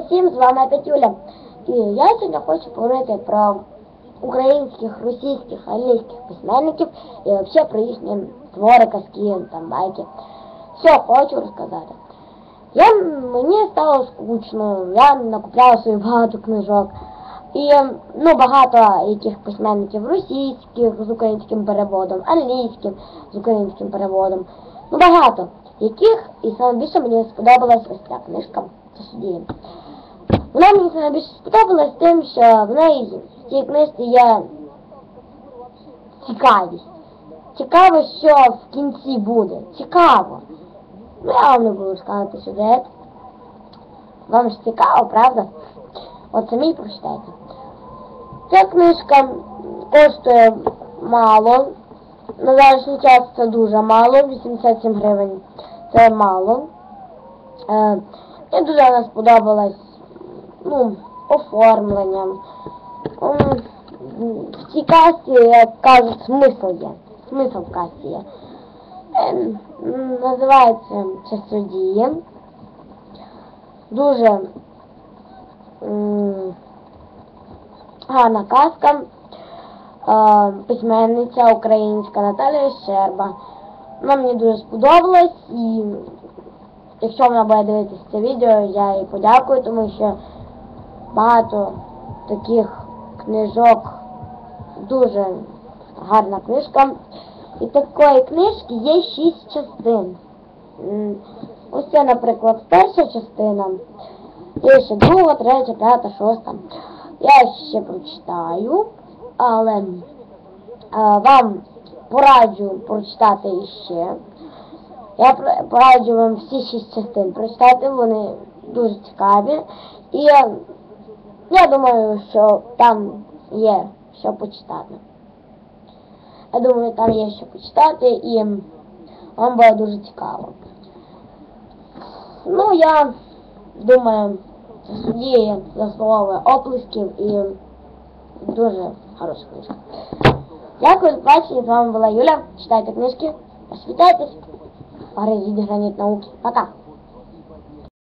Всім з вами Петюля. І я сьогодні хочу поговорити про українських, російських, англійських письменників і взагалі про їхні твори, казки, там, байки. Все хочу розказати. Я, мені стало скучно, я накупляла собі багато книжок. І ну, багато яких письменників російських з українським переводом, англійським з українським переводом. Ну багато яких і найбільше мені сподобалась ось ця книжка судді. Вона мені найбільше сподобалась тим, що в неї в цій книжці є цікавість. Цікаво, що в кінці буде. Цікаво. Ну я вам не буду сказати сюжет. Вам ж цікаво, правда? От самі прочитайте. Ця книжка коштує мало. На зараз час це дуже мало, 87 гривень. Це мало. Е, Мені дуже вона сподобалась ну, оформленням. В цій касті, як кажуть, смисл є. Смисл в касті є. Е, Називається Часодії. Дуже гарна казка. Е, Письменниця українська Наталія Щерба. Вона мені дуже сподобалась і якщо вона буде дивитися це відео, я їй подякую, тому що багато таких книжок дуже гарна книжка. І такої книжки є шість частин. Ось це, наприклад, перша частина. Є ще друга, третя, п'ята, шоста. Я ще прочитаю, але е, вам пораджу прочитати іще. Я пораджу вам всі шість частин прочитати, вони дуже цікаві. І я думаю, що там є що почитати. Я думаю, там є що почитати і вам буде дуже цікаво. Ну, я думаю, це судді заслуговує оплесків і дуже хороша книжка. Дякую за бачення, з вами була Юля. Читайте книжки, освітайтесь. Паразит гранит науки. Пока.